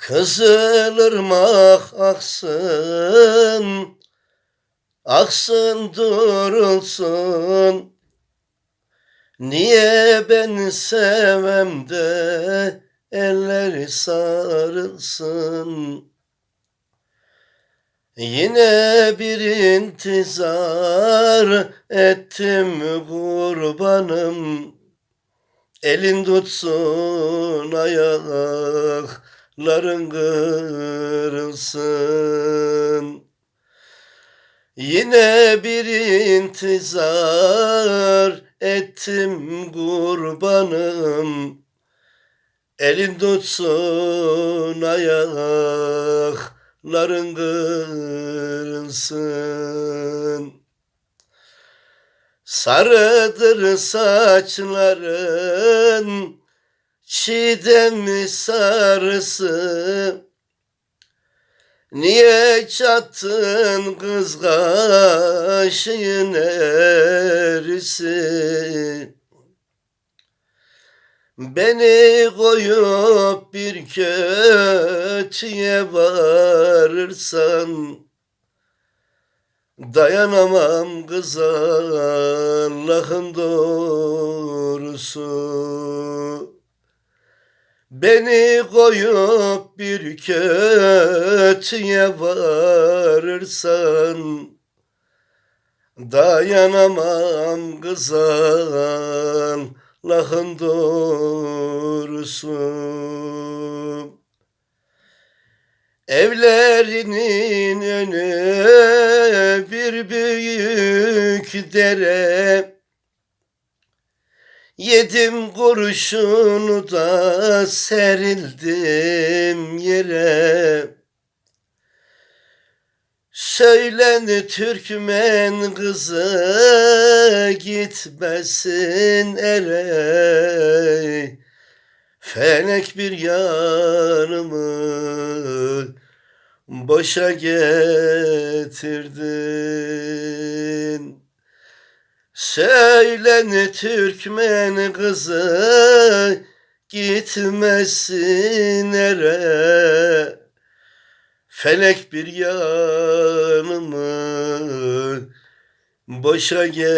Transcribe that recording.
Kızılırmak aksın, aksın durulsun. Niye ben sevem de elleri sarılsın. Yine bir intizar ettim kurbanım. Elin tutsun ayakların kırılsın. Yine bir intizar ettim kurbanım. Elin tutsun ayakların kırılsın. Sarıdır saçların çiğdem sarısı Niye çattın kız kaşın erisi Beni koyup bir kötüye varırsan Dayanamam kız Allah'ın doğrusu Beni koyup bir kötüye varırsan Dayanamam kız Allah'ın doğrusu. Evlerinin önü bir büyük dere Yedim kurşunu da serildim yere Söylen Türkmen kızı gitmesin ere Felek bir yanımı boşa getirdin. Söylen Türkmen kızı gitmesin ere. Felek bir yanımı boşa getirdin.